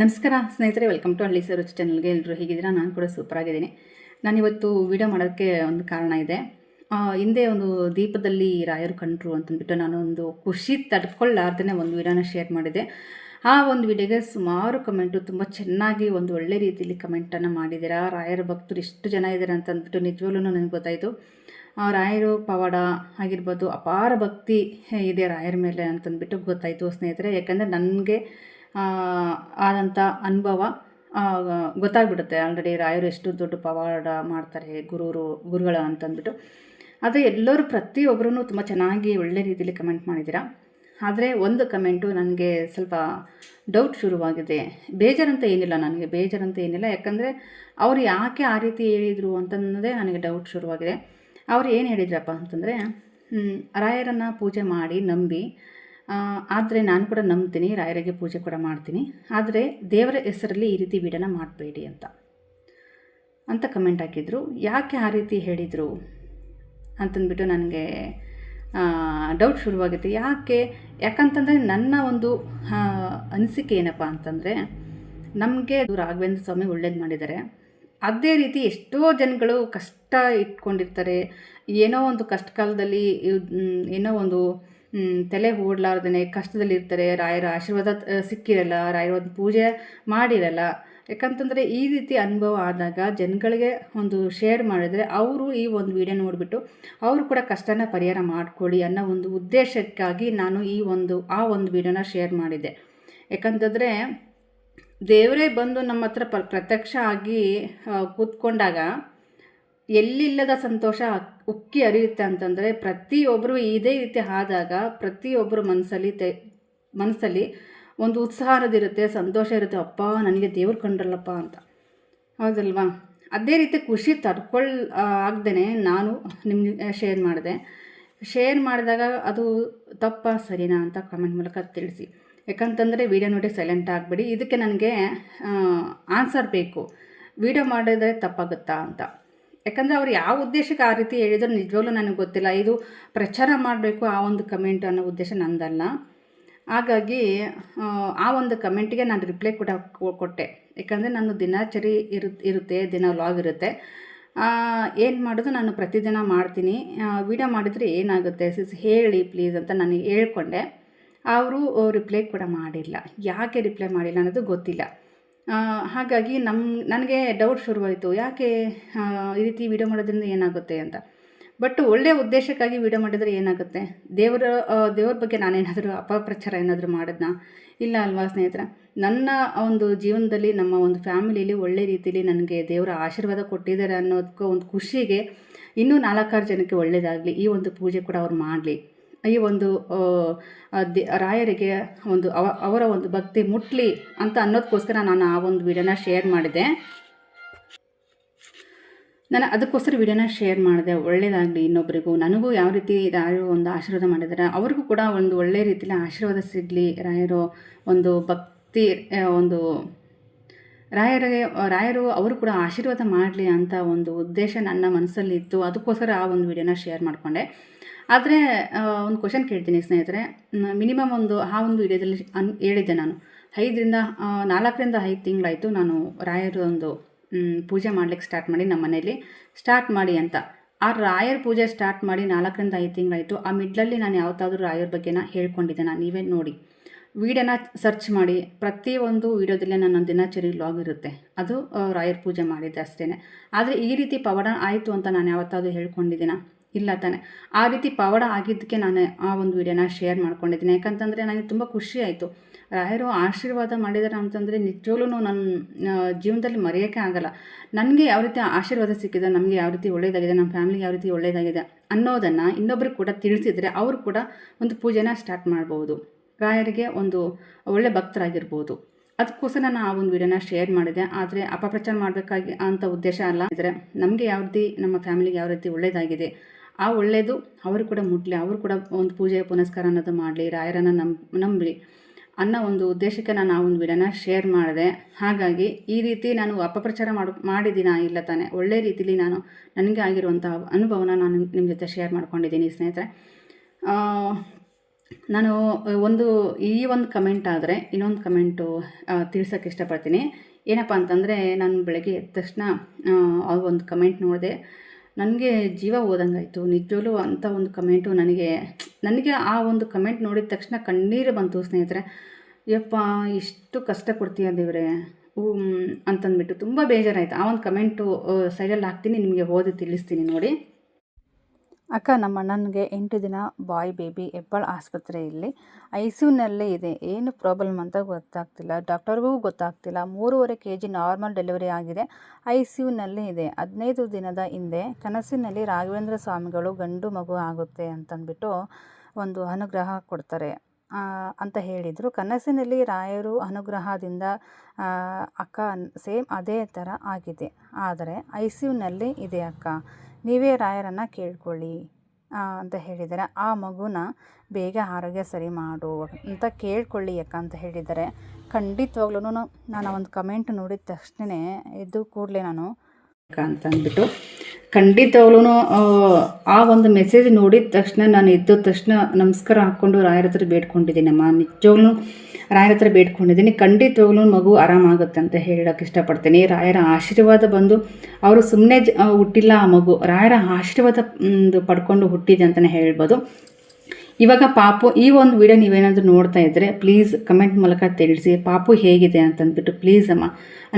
ನಮಸ್ಕಾರ, ಸ್ನೇಹಿತರೆ welcome to ಹಳ್ಳಿ ಸರ್ ಚಾನಲ್ಗೆ ಎಲ್ಲರೂ ಹೇಗಿದ್ದೀರಾ? ನಾನು ಕೂಡ ಸೂಪರ್ ಆಗಿದ್ದೀನಿ. ನಾನಿವತ್ತು ವಿಡಿಯೋ ಮಾಡೋಕ್ಕೆ ಒಂದು ಕಾರಣ ಇದೆ. ಹಿಂದೆ ಒಂದು ದೀಪದಲ್ಲಿ ರಾಯರು ಕಂಡ್ರು ಅಂತಂದ್ಬಿಟ್ಟು ಒಂದು ಖುಷಿ ತಡ್ಕೊಳ್ಳಾರ್ದೇ ಒಂದು ವಿಡಿಯೋನ ಶೇರ್ ಮಾಡಿದೆ. ಆ ಒಂದು ವಿಡಿಯೋಗೆ ಸುಮಾರು ಕಮೆಂಟು ತುಂಬ ಚೆನ್ನಾಗಿ ಒಂದು ಒಳ್ಳೆ ರೀತಿಯಲ್ಲಿ ಕಮೆಂಟನ್ನು ಮಾಡಿದ್ದೀರಾ? ರಾಯರ ಭಕ್ತರು ಎಷ್ಟು ಜನ ಇದ್ದಾರೆ ಅಂತ ಅಂದ್ಬಿಟ್ಟು ನಿಜವಾಗ್ಲೂ ನನಗೆ ಗೊತ್ತಾಯಿತು. ರಾಯರು, ಪವಾಡ ಆಗಿರ್ಬೋದು ಅಪಾರ ಭಕ್ತಿ ಇದೆ ರಾಯರ ಮೇಲೆ ಅಂತಂದ್ಬಿಟ್ಟು ಗೊತ್ತಾಯಿತು ಸ್ನೇಹಿತರೆ. ಯಾಕಂದರೆ ನನಗೆ ಆದಂಥ ಅನುಭವ ಗೊತ್ತಾಗ್ಬಿಡುತ್ತೆ. ಆಲ್ರೆಡಿ ರಾಯರು ಎಷ್ಟು ದೊಡ್ಡ ಪವಾಡ ಮಾಡ್ತಾರೆ ಗುರುರು, ಗುರುಗಳ ಅಂತಂದ್ಬಿಟ್ಟು. ಆದರೆ ಎಲ್ಲರೂ ಪ್ರತಿಯೊಬ್ಬರೂ ತುಂಬ ಚೆನ್ನಾಗಿ ಒಳ್ಳೆ ರೀತಿಯಲ್ಲಿ ಕಮೆಂಟ್ ಮಾಡಿದ್ದೀರಾ? ಆದರೆ ಒಂದು ಕಮೆಂಟು ನನಗೆ ಸ್ವಲ್ಪ ಡೌಟ್ ಶುರುವಾಗಿದೆ. ಬೇಜಾರಂತ ಏನಿಲ್ಲ ನನಗೆ, ಬೇಜಾರಂತ ಏನಿಲ್ಲ. ಯಾಕಂದರೆ ಅವರು ಯಾಕೆ ಆ ರೀತಿ ಹೇಳಿದರು ಅಂತನ್ನೋದೇ ನನಗೆ ಡೌಟ್ ಶುರುವಾಗಿದೆ. ಅವ್ರು ಏನು ಹೇಳಿದ್ರಪ್ಪ ಅಂತಂದರೆ ರಾಯರನ್ನು ಪೂಜೆ ಮಾಡಿ ನಂಬಿ ಆದರೆ ನಾನು ಕೂಡ ನಂಬ್ತೀನಿ, ರಾಯರಿಗೆ ಪೂಜೆ ಕೂಡ ಮಾಡ್ತೀನಿ. ಆದರೆ ದೇವರ ಹೆಸರಲ್ಲಿ ಈ ರೀತಿ ವಿಡನ ಮಾಡಬೇಡಿ ಅಂತ. ಅಂತ ಕಮೆಂಟ್ ಹಾಕಿದರು. ಯಾಕೆ ಆ ರೀತಿ ಹೇಳಿದರು? ಅಂತಂದ್ಬಿಟ್ಟು ನನಗೆ ಡೌಟ್ ಶುರುವಾಗುತ್ತೆ. ಯಾಕೆ? ಯಾಕಂತಂದರೆ ನನ್ನ ಒಂದು ಅನಿಸಿಕೆ ಏನಪ್ಪ ಅಂತಂದರೆ, ನಮಗೆ ರಾಘವೇಂದ್ರ ಸ್ವಾಮಿ ಒಳ್ಳೇದು ಮಾಡಿದ್ದಾರೆ. ಅದೇ ರೀತಿ ಎಷ್ಟೋ ಜನಗಳು ಕಷ್ಟ ಇಟ್ಕೊಂಡಿರ್ತಾರೆ. ಏನೋ ಒಂದು ಕಷ್ಟ ಕಾಲದಲ್ಲಿ ಏನೋ ಒಂದು ತಲೆ ಓಡ್ಲಾರ್ದೇ ಕಷ್ಟದಲ್ಲಿರ್ತಾರೆ, ರಾಯರ ಆಶೀರ್ವಾದ ಸಿಕ್ಕಿರಲ್ಲ, ರಾಯರ ಒಂದು ಪೂಜೆ ಮಾಡಿರಲ್ಲ. ಯಾಕಂತಂದರೆ ಈ ರೀತಿ ಅನುಭವ ಆದಾಗ ಜನಗಳಿಗೆ ಒಂದು ಶೇರ್ ಮಾಡಿದರೆ ಅವರು ಈ ಒಂದು ವಿಡಿಯೋ ನೋಡಿಬಿಟ್ಟು ಅವರು ಕೂಡ ಕಷ್ಟನ ಪರಿಹಾರ ಮಾಡ್ಕೊಳ್ಳಿ ಅನ್ನೋ ಒಂದು ಉದ್ದೇಶಕ್ಕಾಗಿ ನಾನು ಈ ಒಂದು, ಆ ಒಂದು ವಿಡಿಯೋನ ಶೇರ್ ಮಾಡಿದೆ ಯಾಕಂತಂದರೆ ದೇವರೇ ಬಂದು ನಮ್ಮ ಹತ್ರ ಪ್ರ ಪ್ರತ್ಯಕ್ಷ ಆಗಿ ಕೂತ್ಕೊಂಡಾಗ ಎಲ್ಲಿಲ್ಲದ ಸಂತೋಷ ಉಕ್ಕಿ ಅರಿಯುತ್ತೆ ಅಂತಂದರೆ ಪ್ರತಿಯೊಬ್ಬರು ಇದೇ ರೀತಿ ಆದಾಗ ಪ್ರತಿಯೊಬ್ಬರು ಮನಸ್ಸಲ್ಲಿ ತೆ ಮನಸ್ಸಲ್ಲಿ ಒಂದು ಉತ್ಸಾಹದಿರುತ್ತೆ, ಸಂತೋಷ ಇರುತ್ತೆ, ಅಪ್ಪ, ನನಗೆ ದೇವ್ರು ಕಂಡ್ರಲ್ಲಪ್ಪ ಅಂತ. ಹೌದಲ್ವಾ? ಅದೇ ರೀತಿ ಖುಷಿ ತಡ್ಕೊಳ್ ಆಗ್ದೇ ನಾನು ನಿಮ್ಗೆ ಶೇರ್ ಮಾಡಿದೆ. ಶೇರ್ ಮಾಡಿದಾಗ ಅದು ತಪ್ಪ, ಸರಿನಾ ಅಂತ ಕಮೆಂಟ್ ಮೂಲಕ ತಿಳಿಸಿ. ಯಾಕಂತಂದರೆ ವಿಡಿಯೋ ನೋಡಿ ಸೈಲೆಂಟ್ ಆಗಿಬಿಡಿ. ಇದಕ್ಕೆ ನನಗೆ ಆನ್ಸರ್ ಬೇಕು. ವೀಡಿಯೋ ಮಾಡಿದರೆ ತಪ್ಪಾಗುತ್ತಾ ಅಂತ. ಯಾಕಂದರೆ ಅವ್ರು ಯಾವ ಉದ್ದೇಶಕ್ಕೆ ಆ ರೀತಿ ಹೇಳಿದ್ರು ನಿಜವಾಗ್ಲೂ ನನಗೆ ಗೊತ್ತಿಲ್ಲ. ಇದು ಪ್ರಚಾರ ಮಾಡಬೇಕು ಆ ಒಂದು ಕಮೆಂಟ್ ಅನ್ನೋ ಉದ್ದೇಶ ನಂದಲ್ಲ. ಹಾಗಾಗಿ ಆ, ಒಂದು ಕಮೆಂಟಿಗೆ ನಾನು ರಿಪ್ಲೈ ಕೂಡ ಕೊಟ್ಟೆ. ಯಾಕಂದರೆ ನಾನು ದಿನಚರಿ ಇರು ಇರುತ್ತೆ ದಿನ ವ್ಲಾಗ್ ಇರುತ್ತೆ. ಏನು ಮಾಡೋದು ನಾನು ಪ್ರತಿದಿನ ಮಾಡ್ತೀನಿ. ವಿಡಿಯೋ ಮಾಡಿದರೆ ಏನಾಗುತ್ತೆ? ಸಿಸ್ ಹೇಳಿ ಪ್ಲೀಸ್ ಅಂತ ನಾನು ಹೇಳ್ಕೊಂಡೆ. ಅವರು ರಿಪ್ಲೈ ಕೂಡ ಮಾಡಿಲ್ಲ. ಯಾಕೆ ರಿಪ್ಲೈ ಮಾಡಿಲ್ಲ ಅನ್ನೋದು ಗೊತ್ತಿಲ್ಲ. ಹಾಗಾಗಿ ನಮ್ಮ ನನಗೆ ಡೌಟ್ ಶುರುವಾಯಿತು. ಯಾಕೆ ಈ ರೀತಿ ವಿಡಿಯೋ ಮಾಡೋದ್ರಿಂದ ಏನಾಗುತ್ತೆ ಅಂತ. ಬಟ್ ಒಳ್ಳೆಯ ಉದ್ದೇಶಕ್ಕಾಗಿ ವಿಡಿಯೋ ಮಾಡಿದರೆ ಏನಾಗುತ್ತೆ? ದೇವರ ದೇವ್ರ ಬಗ್ಗೆ ನಾನೇನಾದರೂ ಅಪಪ್ರಚಾರ ಏನಾದರೂ ಮಾಡಿದ್ನಾ? ಇಲ್ಲ ಅಲ್ವಾ ಸ್ನೇಹಿತರ? ನನ್ನ ಒಂದು ಜೀವನದಲ್ಲಿ, ನಮ್ಮ ಒಂದು ಫ್ಯಾಮಿಲಿಯಲ್ಲಿ ಒಳ್ಳೆ ರೀತಿಯಲ್ಲಿ ನನಗೆ ದೇವರ ಆಶೀರ್ವಾದ ಕೊಟ್ಟಿದ್ದಾರೆ ಅನ್ನೋದಕ್ಕೂ ಒಂದು ಖುಷಿಗೆ ಇನ್ನೂ ನಾಲ್ಕಾರು ಜನಕ್ಕೆ ಒಳ್ಳೆಯದಾಗಲಿ ಈ ಒಂದು ಪೂಜೆ ಕೂಡ ಅವ್ರು ಮಾಡಲಿ. ಈ ಒಂದು ರಾಯರಿಗೆ ಒಂದು ಅವ, ಅವರ ಒಂದು ಭಕ್ತಿ ಮುಟ್ಲಿ ಅಂತ ಅನ್ನೋದಕ್ಕೋಸ್ಕರ ನಾನು ಆ ಒಂದು ವಿಡಿಯೋನ ಶೇರ್ ಮಾಡಿದೆ. ನಾನು ಅದಕ್ಕೋಸ್ಕರ ವಿಡಿಯೋನ ಶೇರ್ ಮಾಡಿದೆ. ಒಳ್ಳೆಯದಾಗಲಿ ಇನ್ನೊಬ್ಬರಿಗೂ ನನಗೂ ಯಾವ ರೀತಿ ರಾಯರು ಒಂದು ಆಶೀರ್ವಾದ ಮಾಡಿದ್ದಾರೆ ಅವ್ರಿಗೂ ಕೂಡ ಒಂದು ಒಳ್ಳೆ ರೀತಿಯಲ್ಲಿ ಆಶೀರ್ವಾದ ಸಿಗಲಿ ರಾಯರು. ಒಂದು ಭಕ್ತಿ ಒಂದು ರಾಯರಿಗೆ, ರಾಯರು ಅವರು ಕೂಡ ಆಶೀರ್ವಾದ ಮಾಡಲಿ ಅಂತ ಒಂದು ಉದ್ದೇಶ ನನ್ನ ಮನಸ್ಸಲ್ಲಿ ಇತ್ತು ಅದಕ್ಕೋಸ್ಕರ ಆ ಒಂದು ವಿಡಿಯೋನ ಶೇರ್ ಮಾಡಿಕೊಂಡೆ. ಆದರೆ ಒಂದು ಕ್ವಶನ್ ಕೇಳ್ತೀನಿ ಸ್ನೇಹಿತರೆ. ಮಿನಿಮಮ್ ಒಂದು ಆ ಒಂದು ವಿಡಿಯೋದಲ್ಲಿ ಅನ್, ಹೇಳಿದ್ದೆ ನಾನು. ಐದರಿಂದ ನಾಲ್ಕರಿಂದ ಐದು ತಿಂಗಳಾಯಿತು ನಾನು ರಾಯರು ಒಂದು ಪೂಜೆ ಮಾಡ್ಲಿಕ್ಕೆ ಸ್ಟಾರ್ಟ್ ಮಾಡಿ ನಮ್ಮ ಮನೇಲಿ. ಸ್ಟಾರ್ಟ್ ಮಾಡಿ ಅಂತ. ಆ ರಾಯರ ಪೂಜೆ ಸ್ಟಾರ್ಟ್ ಮಾಡಿ ನಾಲ್ಕರಿಂದ ಐದು ತಿಂಗಳಾಯಿತು. ಆ ಮಿಡ್ಲಲ್ಲಿ ನಾನು ಯಾವತ್ತಾದ್ರೂ ರಾಯರ ಬಗ್ಗೆನ ಹೇಳ್ಕೊಂಡಿದ್ದೆ ನಾನು ನೀವೇ ನೋಡಿ. ವೀಡಿಯೋನ ಸರ್ಚ್ ಮಾಡಿ ಪ್ರತಿಯೊಂದು ವೀಡಿಯೋದಲ್ಲೇ ನನ್ನ ದಿನಚರಿ ಲಾಗ್ ಇರುತ್ತೆ. ಅದು ರಾಯರ್ ಪೂಜೆ ಮಾಡಿದ್ದೆ ಅಷ್ಟೇ ಆದರೆ ಈ ರೀತಿ ಪವಾಡ ಆಯಿತು ಅಂತ ನಾನು ಯಾವತ್ತಾದರೂ ಹೇಳ್ಕೊಂಡಿದ್ದೀನ? ಇಲ್ಲ ತಾನೆ. ಆ ರೀತಿ ಪವಾಡ ಆಗಿದ್ದಕ್ಕೆ ನಾನು ಆ ಒಂದು ವೀಡಿಯೋನ ಶೇರ್ ಮಾಡ್ಕೊಂಡಿದ್ದೀನಿ. ಯಾಕಂತಂದರೆ ನನಗೆ ತುಂಬ ಖುಷಿ ಆಯಿತು. ರಾಯರು ಆಶೀರ್ವಾದ ಮಾಡಿದ್ದಾರೆ ಅಂತಂದರೆ ನಿಜವಾಗ್ಲೂ ನನ್ನ ಜೀವನದಲ್ಲಿ ಮರೆಯೋಕ್ಕೆ ಆಗಲ್ಲ. ನನಗೆ ಯಾವ ರೀತಿ ಆಶೀರ್ವಾದ ಸಿಕ್ಕಿದೆ, ನಮಗೆ ಯಾವ ರೀತಿ ಒಳ್ಳೆಯದಾಗಿದೆ ನಮ್ಮ ಫ್ಯಾಮಿಲಿ ಯಾವ ರೀತಿ ಒಳ್ಳೆಯದಾಗಿದೆ ಅನ್ನೋದನ್ನು ಇನ್ನೊಬ್ರಿಗೆ ಕೂಡ ತಿಳಿಸಿದರೆ ಅವರು ಕೂಡ ಒಂದು ಪೂಜೆನ ಸ್ಟಾರ್ಟ್ ಮಾಡ್ಬೋದು. ರಾಯರಿಗೆ ಒಂದು ಒಳ್ಳೆ ಭಕ್ತರಾಗಿರ್ಬೋದು. ಅದಕ್ಕೋಸ್ಕರ ನಾನು ಆ ಒಂದು ವಿಡಿಯೋನ ಶೇರ್ ಮಾಡಿದೆ. ಆದರೆ ಅಪಪ್ರಚಾರ ಮಾಡಬೇಕಾಗಿ ಅಂತ ಉದ್ದೇಶ ಅಲ್ಲ. ಇದ್ರೆ ನಮಗೆ ಯಾವ ರೀತಿ ನಮ್ಮ ಫ್ಯಾಮಿಲಿಗೆ ಯಾವ ರೀತಿ ಒಳ್ಳೆಯದಾಗಿದೆ ಆ ಒಳ್ಳೆಯದು ಅವರು ಕೂಡ ಮುಟ್ಲಿ, ಅವರು ಕೂಡ ಒಂದು ಪೂಜೆ ಪುನಸ್ಕಾರ ಅನ್ನೋದು ಮಾಡಲಿ, ರಾಯರನ್ನು ನಂಬ್ ನಂಬಲಿ ಅನ್ನೋ ಒಂದು ಉದ್ದೇಶಕ್ಕೆ ನಾನು ಆ ಒಂದು ವಿಡಿಯೋನ ಶೇರ್ ಮಾಡಿದೆ. ಹಾಗಾಗಿ ಈ ರೀತಿ ನಾನು ಅಪಪ್ರಚಾರ ಮಾಡು, ಮಾಡಿದ್ದೀನ ಇಲ್ಲ ತಾನೆ, ಒಳ್ಳೆ ರೀತಿಲಿ ನಾನು ನನಗೆ ಆಗಿರುವಂಥ ಅನುಭವನ ನಾನು ನಿಮ್ಮ ಜೊತೆ ಶೇರ್ ಮಾಡ್ಕೊಂಡಿದ್ದೀನಿ ಸ್ನೇಹಿತರೆ. ನಾನು ಒಂದು, ಈ ಒಂದು ಕಮೆಂಟ್ ಆದರೆ ಇನ್ನೊಂದು ಕಮೆಂಟು ತಿಳ್ಸೋಕ್ಕೆ ಇಷ್ಟಪಡ್ತೀನಿ. ಏನಪ್ಪ ಅಂತಂದರೆ, ನಾನು ಬೆಳಗ್ಗೆ ಎದ್ದ ತಕ್ಷಣ ಆ ಒಂದು ಕಮೆಂಟ್ ನೋಡಿದೆ, ನನಗೆ ಜೀವ ಹೋದಂಗಾಯಿತು. ನಿಜವಲ್ಲೂ ಅಂಥ ಒಂದು ಕಮೆಂಟು ನನಗೆ ನನಗೆ ಆ ಒಂದು ಕಮೆಂಟ್ ನೋಡಿದ ತಕ್ಷಣ ಕಣ್ಣೀರು ಬಂತು ಸ್ನೇಹಿತರೆ. ಯಪ್ಪ, ಇಷ್ಟು ಕಷ್ಟ ಕೊಡ್ತೀಯ ದೇವ್ರೆ? ಅಂತಂದ್ಬಿಟ್ಟು ತುಂಬ ಬೇಜಾರಾಯಿತು. ಆ ಒಂದು ಕಮೆಂಟು ಸೈಡಲ್ಲಿ ಹಾಕ್ತೀನಿ, ನಿಮಗೆ ಓದಿ ತಿಳಿಸ್ತೀನಿ ನೋಡಿ. ಅಕ್ಕ, ನಮ್ಮ ಅಣ್ಣನಿಗೆ ಎಂಟು ದಿನ ಬಾಯ್ ಬೇಬಿ ಹೆಬ್ಬಾಳ್ ಆಸ್ಪತ್ರೆಯಲ್ಲಿ ಐ ಸಿ ಯುನಲ್ಲೇ ಇದೆ. ಏನು ಪ್ರಾಬ್ಲಮ್ ಅಂತ ಗೊತ್ತಾಗ್ತಿಲ್ಲ. ಡಾಕ್ಟರ್ಗೂ ಗೊತ್ತಾಗ್ತಿಲ್ಲ. ಮೂರುವರೆ ಕೆ ಜಿ ನಾರ್ಮಲ್ ಡೆಲಿವರಿ ಆಗಿದೆ. ಐ ಸಿ ಯುನಲ್ಲೇ ಇದೆ. ಹದಿನೈದು ದಿನದ ಹಿಂದೆ ಕನಸಿನಲ್ಲಿ ರಾಘವೇಂದ್ರ ಸ್ವಾಮಿಗಳು ಗಂಡು ಮಗು ಆಗುತ್ತೆ ಅಂತಂದ್ಬಿಟ್ಟು ಒಂದು ಅನುಗ್ರಹ ಕೊಡ್ತಾರೆ ಅಂತ ಹೇಳಿದರು. ಕನಸಿನಲ್ಲಿ ರಾಯರು ಅನುಗ್ರಹದಿಂದ ಅಕ್ಕ ಸೇಮ್ ಅದೇ ಥರ ಆಗಿದೆ. ಆದರೆ ಐ ಸಿ ಯುನಲ್ಲಿ ಇದೆ ಅಕ್ಕ. ನೀವೇ ರಾಯರನ್ನು ಕೇಳ್ಕೊಳ್ಳಿ ಅಂತ ಹೇಳಿದ್ದಾರೆ. ಆ ಮಗುನ ಬೇಗ ಆರೋಗ್ಯ ಸರಿ ಮಾಡು ಅಂತ ಕೇಳ್ಕೊಳ್ಳಿ ಅಕ್ಕ ಅಂತ ಹೇಳಿದ್ದಾರೆ. ಖಂಡಿತವಾಗ್ಲೂ ನಾನು ಒಂದು ಕಮೆಂಟ್ ನೋಡಿದ ತಕ್ಷಣ ಎದ್ದು ಕೂಡಲೇ ನಾನು ಅಂತ ಅಂದ್ಬಿಟ್ಟು ಖಂಡಿತವಾಗ್ಲೂ ಆ ಒಂದು ಮೆಸೇಜ್ ನೋಡಿದ ತಕ್ಷಣ ನಾನು ಎದ್ದ ತಕ್ಷಣ ನಮಸ್ಕಾರ ಹಾಕ್ಕೊಂಡು ರಾಯರ ಹತ್ರ ಬೇಡ್ಕೊಂಡಿದ್ದೀನಮ್ಮ. ನಿಜವಾಗ್ಲೂ ರಾಯರ ಹತ್ರ ಬೇಡ್ಕೊಂಡಿದ್ದೀನಿ. ಖಂಡಿತವಾಗ್ಲೂ ಮಗು ಆರಾಮಾಗುತ್ತೆ ಅಂತ ಹೇಳೋಕ್ಕೆ ಇಷ್ಟಪಡ್ತೀನಿ. ರಾಯರ ಆಶೀರ್ವಾದ ಬಂದು ಅವರು ಸುಮ್ಮನೆ ಹುಟ್ಟಿಲ್ಲ ಆ ಮಗು. ರಾಯರ ಆಶೀರ್ವಾದ ಪಡ್ಕೊಂಡು ಹುಟ್ಟಿದೆ ಅಂತಲೇ ಹೇಳ್ಬೋದು. ಇವಾಗ ಪಾಪು, ಈ ಒಂದು ವಿಡಿಯೋ ನೀವೇನಾದರೂ ನೋಡ್ತಾ ಇದ್ದರೆ ಪ್ಲೀಸ್ ಕಮೆಂಟ್ ಮೂಲಕ ತಿಳಿಸಿ, ಪಾಪು ಹೇಗಿದೆ ಅಂತಂದ್ಬಿಟ್ಟು ಪ್ಲೀಸ್ ಅಮ್ಮ.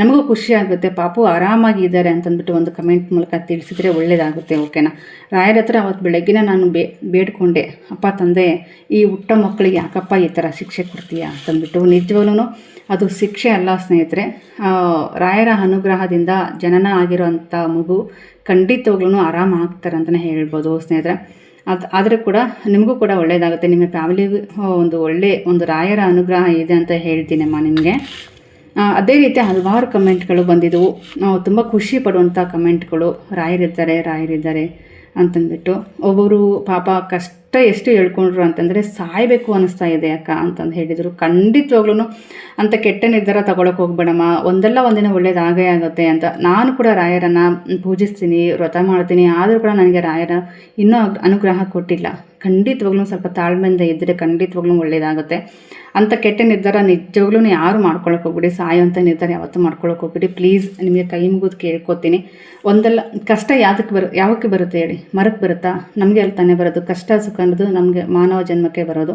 ನಮಗೂ ಖುಷಿ ಆಗುತ್ತೆ, ಪಾಪು ಆರಾಮಾಗಿದ್ದಾರೆ ಅಂತಂದ್ಬಿಟ್ಟು ಒಂದು ಕಮೆಂಟ್ ಮೂಲಕ ತಿಳಿಸಿದ್ರೆ ಒಳ್ಳೆಯದಾಗುತ್ತೆ ಓಕೆನಾ ರಾಯರ ಹತ್ರ ಅವತ್ತು ಬೆಳಗ್ಗಿನ ನಾನು ಬೇ, ಬೇಡ್ಕೊಂಡೆ, ಅಪ್ಪ ತಂದೆ, ಈ ಹುಟ್ಟ ಮಕ್ಕಳಿಗೆ ಯಾಕಪ್ಪ ಈ ಥರ ಶಿಕ್ಷೆ ಕೊಡ್ತೀಯಾ ಅಂತಂದ್ಬಿಟ್ಟು ನಿಜವಾಗ್ಲೂ ಅದು ಶಿಕ್ಷೆ ಅಲ್ಲ ಸ್ನೇಹಿತರೆ. ರಾಯರ ಅನುಗ್ರಹದಿಂದ ಜನನ ಆಗಿರೋವಂಥ ಮಗು ಖಂಡಿತವಾಗ್ಲೂ ಆರಾಮ ಆಗ್ತಾರೆ ಅಂತಲೇ ಹೇಳ್ಬೋದು ಸ್ನೇಹಿತರೆ. ಅದು ಆದರೆ ಕೂಡ ನಿಮಗೂ ಕೂಡ ಒಳ್ಳೆಯದಾಗುತ್ತೆ ನಿಮ್ಮ ಫ್ಯಾಮಿಲಿಗೂ ಒಂದು ಒಳ್ಳೆ ಒಂದು ರಾಯರ ಅನುಗ್ರಹ ಇದೆ ಅಂತ ಹೇಳ್ತೀನಮ್ಮ ನಿಮಗೆ. ಅದೇ ರೀತಿ ಹಲವಾರು ಕಮೆಂಟ್ಗಳು ಬಂದಿದ್ದವು ನಾವು ತುಂಬ ಖುಷಿ ಪಡುವಂಥ ಕಮೆಂಟ್ಗಳು. ರಾಯರಿದ್ದಾರೆ ರಾಯರಿದ್ದಾರೆ ಅಂತಂದ್ಬಿಟ್ಟು ಒಬ್ಬೊಬ್ಬರು ಪಾಪ ಕಷ್ಟ ಎಷ್ಟು ಹೇಳ್ಕೊಂಡ್ರು ಅಂತಂದರೆ ಸಾಯಬೇಕು ಅನ್ನಿಸ್ತಾ ಇದೆ ಅಕ್ಕ ಅಂತಂದು ಹೇಳಿದರು. ಖಂಡಿತವಾಗ್ಲೂ ಅಂತ ಕೆಟ್ಟ ನಿರ್ಧಾರ ತಗೊಳಕ್ಕೆ ಹೋಗ್ಬೇಡಮ್ಮ. ಒಂದಲ್ಲ ಒಂದಿನ ಒಳ್ಳೇದಾಗೇ ಆಗುತ್ತೆ ಅಂತ. ನಾನು ಕೂಡ ರಾಯರನ್ನು ಪೂಜಿಸ್ತೀನಿ, ವ್ರತ ಮಾಡ್ತೀನಿ. ಆದರೂ ಕೂಡ ನನಗೆ ರಾಯರ ಇನ್ನೂ ಅನುಗ್ರಹ ಕೊಟ್ಟಿಲ್ಲ. ಖಂಡಿತವಾಗ್ಲೂ ಸ್ವಲ್ಪ ತಾಳ್ಮೆಯಿಂದ ಇದ್ದರೆ ಖಂಡಿತವಾಗ್ಲೂ ಒಳ್ಳೇದಾಗುತ್ತೆ. ಅಂಥ ಕೆಟ್ಟ ನಿರ್ಧಾರ ನಿಜವಾಗ್ಲೂ ಯಾರು ಮಾಡ್ಕೊಳಕ್ಕೆ ಹೋಗ್ಬಿಡಿ. ಸಾಯೋಂಥ ನಿರ್ಧಾರ ಯಾವತ್ತೂ ಮಾಡ್ಕೊಳಕ್ಕೆ ಹೋಗ್ಬಿಡಿ. ಪ್ಲೀಸ್ ನಿಮಗೆ ಕೈ ಮುಗಿದು ಕೇಳ್ಕೊತೀನಿ. ಒಂದಲ್ಲ, ಕಷ್ಟ ಯಾವುದಕ್ಕೆ ಬರು, ಯಾವಕ್ಕೆ ಬರುತ್ತೆ ಹೇಳಿ? ಮರಕ್ಕೆ ಬರುತ್ತಾ? ನಮಗೆ ಅಲ್ಲಿ ತಾನೇ ಬರೋದು. ಕಷ್ಟ ಅನ್ನೋದು ನಮಗೆ ಮಾನವ ಜನ್ಮಕ್ಕೆ ಬರೋದು.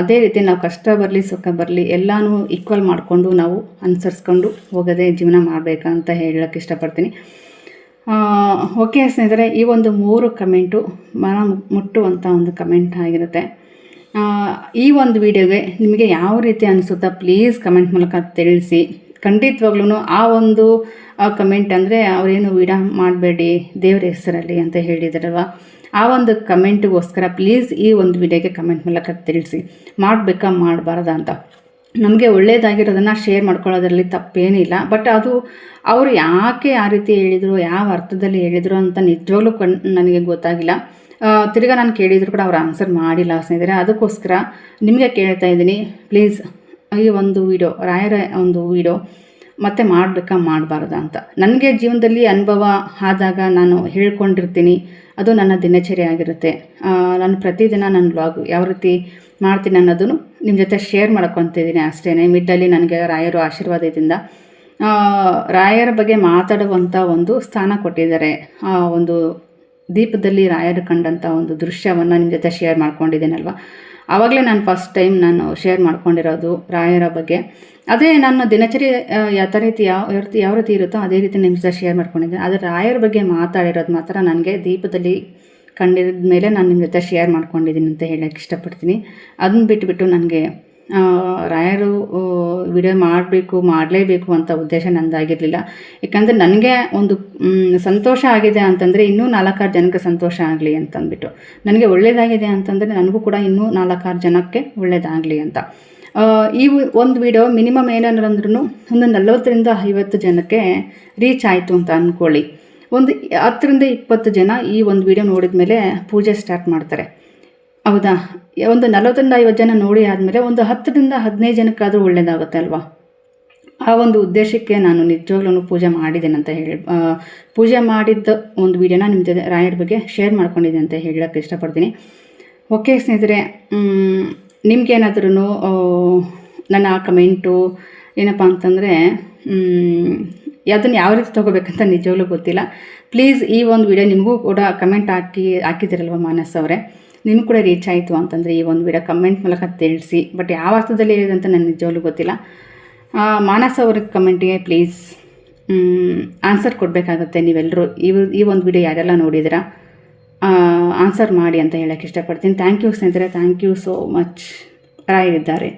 ಅದೇ ರೀತಿ ನಾವು ಕಷ್ಟ ಬರಲಿ, ಸುಖ ಬರಲಿ ಎಲ್ಲನೂ ಈಕ್ವಲ್ ಮಾಡಿಕೊಂಡು ನಾವು ಅನುಸರಿಸ್ಕೊಂಡು ಹೋಗೋದೇ ಜೀವನ ಮಾಡಬೇಕಂತ ಹೇಳೋಕ್ಕೆ ಇಷ್ಟಪಡ್ತೀನಿ. ಓಕೆ ಸ್ನೇಹಿತರೆ, ಈ ಒಂದು ಮೂರು ಕಮೆಂಟು ಮನ ಮುಟ್ಟುವಂಥ ಒಂದು ಕಮೆಂಟ್ ಆಗಿರುತ್ತೆ. ಈ ಒಂದು ವಿಡಿಯೋಗೆ ನಿಮಗೆ ಯಾವ ರೀತಿ ಅನಿಸುತ್ತಾ ಪ್ಲೀಸ್ ಕಮೆಂಟ್ ಮೂಲಕ ತಿಳಿಸಿ. ಖಂಡಿತವಾಗ್ಲೂ ಆ ಒಂದು ಕಮೆಂಟ್ ಅಂದರೆ ಅವರೇನು ವಿಡ ಮಾಡಬೇಡಿ, ದೇವ್ರ ಹೆಸರಲ್ಲಿ ಅಂತ ಹೇಳಿದಾರಲ್ವ? ಆ ಒಂದು ಕಮೆಂಟ್ಗೋಸ್ಕರ ಪ್ಲೀಸ್ ಈ ಒಂದು ವಿಡಿಯೋಗೆ ಕಮೆಂಟ್ ಮೂಲಕ ತಿಳಿಸಿ. ಮಾಡಬೇಕಾ ಮಾಡಬಾರ್ದ ಅಂತ. ನಮಗೆ ಒಳ್ಳೆಯದಾಗಿರೋದನ್ನು ಶೇರ್ ಮಾಡ್ಕೊಳ್ಳೋದ್ರಲ್ಲಿ ತಪ್ಪೇನಿಲ್ಲ. ಬಟ್ ಅದು ಅವರು ಯಾಕೆ ಆ ರೀತಿ ಹೇಳಿದರು, ಯಾವ ಅರ್ಥದಲ್ಲಿ ಹೇಳಿದರು ಅಂತ ನಿಜವಾಗ್ಲೂ ಕಣ್, ನನಗೆ ಗೊತ್ತಾಗಿಲ್ಲ. ತಿರ್ಗಾ ನಾನು ಕೇಳಿದ್ರು ಕೂಡ ಅವ್ರು ಆನ್ಸರ್ ಮಾಡಿಲ್ಲ ಸ್ನೇಹಿತರೆ. ಅದಕ್ಕೋಸ್ಕರ ನಿಮಗೆ ಕೇಳ್ತಾ ಇದ್ದೀನಿ, ಪ್ಲೀಸ್ ಈ ಒಂದು ವಿಡಿಯೋ, ರಾಯರ ಒಂದು ವಿಡಿಯೋ ಮತ್ತೆ ಮಾಡಬೇಕಾ ಮಾಡಬಾರ್ದ ಅಂತ. ನನಗೆ ಜೀವನದಲ್ಲಿ ಅನುಭವ ಆದಾಗ ನಾನು ಹೇಳ್ಕೊಂಡಿರ್ತೀನಿ. ಅದು ನನ್ನ ದಿನಚರಿ ಆಗಿರುತ್ತೆ. ನಾನು ಪ್ರತಿದಿನ ನನ್ನ ಬ್ಲಾಗ್ ಯಾವ ರೀತಿ ಮಾಡ್ತೀನಿ ಅನ್ನೋದನ್ನು ನಿಮ್ಮ ಜೊತೆ ಶೇರ್ ಮಾಡ್ಕೊತಿದ್ದೀನಿ ಅಷ್ಟೇ ಮಿಡ್ಡಲ್ಲಿ ನನಗೆ ರಾಯರು ಆಶೀರ್ವಾದದಿಂದ ರಾಯರ ಬಗ್ಗೆ ಮಾತಾಡುವಂಥ ಒಂದು ಸ್ಥಾನ ಕೊಟ್ಟಿದ್ದಾರೆ. ಒಂದು ದೀಪದಲ್ಲಿ ರಾಯರು ಕಂಡಂಥ ಒಂದು ದೃಶ್ಯವನ್ನು ನಿಮ್ಮ ಜೊತೆ ಶೇರ್ ಮಾಡ್ಕೊಂಡಿದ್ದೀನಲ್ವ? ಆವಾಗಲೇ ನಾನು ಫಸ್ಟ್ ಟೈಮ್ ನಾನು ಶೇರ್ ಮಾಡ್ಕೊಂಡಿರೋದು ರಾಯರ ಬಗ್ಗೆ. ಅದೇ ನನ್ನ ದಿನಚರಿ ಯಾವ ರೀತಿ ಯಾವ ರೀತಿ ಯಾವ ರೀತಿ ಇರುತ್ತೋ ಅದೇ ರೀತಿ ನಿಮ್ಮ ಜೊತೆ ಶೇರ್ ಮಾಡ್ಕೊಂಡಿದ್ದೆ. ಆದರೆ ರಾಯರ ಬಗ್ಗೆ ಮಾತಾಡಿರೋದು ಮಾತ್ರ ನನಗೆ ದೀಪದಲ್ಲಿ ಕಂಡಿದ ಮೇಲೆ ನಾನು ನಿಮ್ಮ ಜೊತೆ ಶೇರ್ ಮಾಡ್ಕೊಂಡಿದ್ದೀನಿ ಅಂತ ಹೇಳೋಕ್ಕೆ ಇಷ್ಟಪಡ್ತೀನಿ. ಅದನ್ನ ಬಿಟ್ಟುಬಿಟ್ಟು ನನಗೆ ರಾಯರು ವಿಡಿಯೋ ಮಾಡಬೇಕು, ಮಾಡಲೇಬೇಕು ಅಂತ ಉದ್ದೇಶ ನಂದಾಗಿರಲಿಲ್ಲ. ಯಾಕಂದರೆ ನನಗೆ ಒಂದು ಸಂತೋಷ ಆಗಿದೆ ಅಂತಂದರೆ ಇನ್ನೂ ನಾಲ್ಕಾರು ಜನಕ್ಕೆ ಸಂತೋಷ ಆಗಲಿ ಅಂತಂದ್ಬಿಟ್ಟು. ನನಗೆ ಒಳ್ಳೆಯದಾಗಿದೆ ಅಂತಂದರೆ ನನಗೂ ಕೂಡ ಇನ್ನೂ ನಾಲ್ಕಾರು ಜನಕ್ಕೆ ಒಳ್ಳೆಯದಾಗಲಿ ಅಂತ. ಈ ಒಂದು ವಿಡಿಯೋ ಮಿನಿಮಮ್ ಏನಂದ್ರೂ ಒಂದು ನಲವತ್ತರಿಂದ ಐವತ್ತು ಜನಕ್ಕೆ ರೀಚ್ ಆಯಿತು ಅಂತ ಅಂದ್ಕೊಳ್ಳಿ ಒಂದು ಹತ್ತರಿಂದ ಇಪ್ಪತ್ತು ಜನ ಈ ಒಂದು ವಿಡಿಯೋ ನೋಡಿದ ಮೇಲೆ ಪೂಜೆ ಸ್ಟಾರ್ಟ್ ಮಾಡ್ತಾರೆ. ಹೌದಾ? ಒಂದು ನಲವತ್ತರಿಂದ ಐವತ್ತು ಜನ ನೋಡಿ ಆದಮೇಲೆ ಒಂದು ಹತ್ತರಿಂದ ಹದಿನೈದು ಜನಕ್ಕಾದರೂ ಒಳ್ಳೆಯದಾಗುತ್ತೆ ಅಲ್ವಾ? ಆ ಒಂದು ಉದ್ದೇಶಕ್ಕೆ ನಾನು ನಿಜವಾಗ್ಲೂ ಪೂಜೆ ಮಾಡಿದ್ದೇನೆ ಅಂತ ಹೇಳಿ ಪೂಜೆ ಮಾಡಿದ್ದ ಒಂದು ವಿಡಿಯೋನ ನಿಮ್ಮ ಜೊತೆ ರಾಯರ ಬಗ್ಗೆ ಶೇರ್ ಮಾಡ್ಕೊಂಡಿದ್ದೆ ಅಂತ ಹೇಳೋಕ್ಕೆ ಇಷ್ಟಪಡ್ತೀನಿ. ಓಕೆ ಸ್ನೇಹಿತರೆ ನಿಮ್ಗೇನಾದ್ರೂ ನನ್ನ ಆ ಕಮೆಂಟು ಏನಪ್ಪ ಅಂತಂದರೆ ಅದನ್ನು ಯಾವ ರೀತಿ ತೊಗೋಬೇಕಂತ ನಿಜವಾಗ್ಲೂ ಗೊತ್ತಿಲ್ಲ. ಪ್ಲೀಸ್ ಈ ಒಂದು ವಿಡಿಯೋ ನಿಮಗೂ ಕೂಡ ಕಮೆಂಟ್ ಹಾಕಿ ಹಾಕಿದ್ದೀರಲ್ವ ಮಾನಸ್ ಅವರೇ? ನಿಮಗೂ ಕೂಡ ರೀಚ್ ಆಯಿತು ಅಂತಂದರೆ ಈ ಒಂದು ವಿಡಿಯೋ ಕಮೆಂಟ್ ಮೂಲಕ ತಿಳಿಸಿ. ಬಟ್ ಯಾವ ಅರ್ಥದಲ್ಲಿ ಹೇಳಿದೆ ಅಂತ ನನಗೆ ನಿಜವಾಗ್ಲೂ ಗೊತ್ತಿಲ್ಲ. ಮಾನಸ ಅವ್ರ ಕಮೆಂಟಿಗೆ ಪ್ಲೀಸ್ ಆನ್ಸರ್ ಕೊಡಬೇಕಾಗತ್ತೆ ನೀವೆಲ್ಲರೂ ಈ ಈ ಒಂದು ವಿಡಿಯೋ ಯಾರೆಲ್ಲ ನೋಡಿದಿರಾ ಆನ್ಸರ್ ಮಾಡಿ ಅಂತ ಹೇಳೋಕ್ಕೆ ಇಷ್ಟಪಡ್ತೀನಿ. ಥ್ಯಾಂಕ್ ಯು ಸ್ನೇಹಿತರೆ ಥ್ಯಾಂಕ್ ಯು ಸೋ ಮಚ್ ರಾಯರಿದ್ದಾರೆ.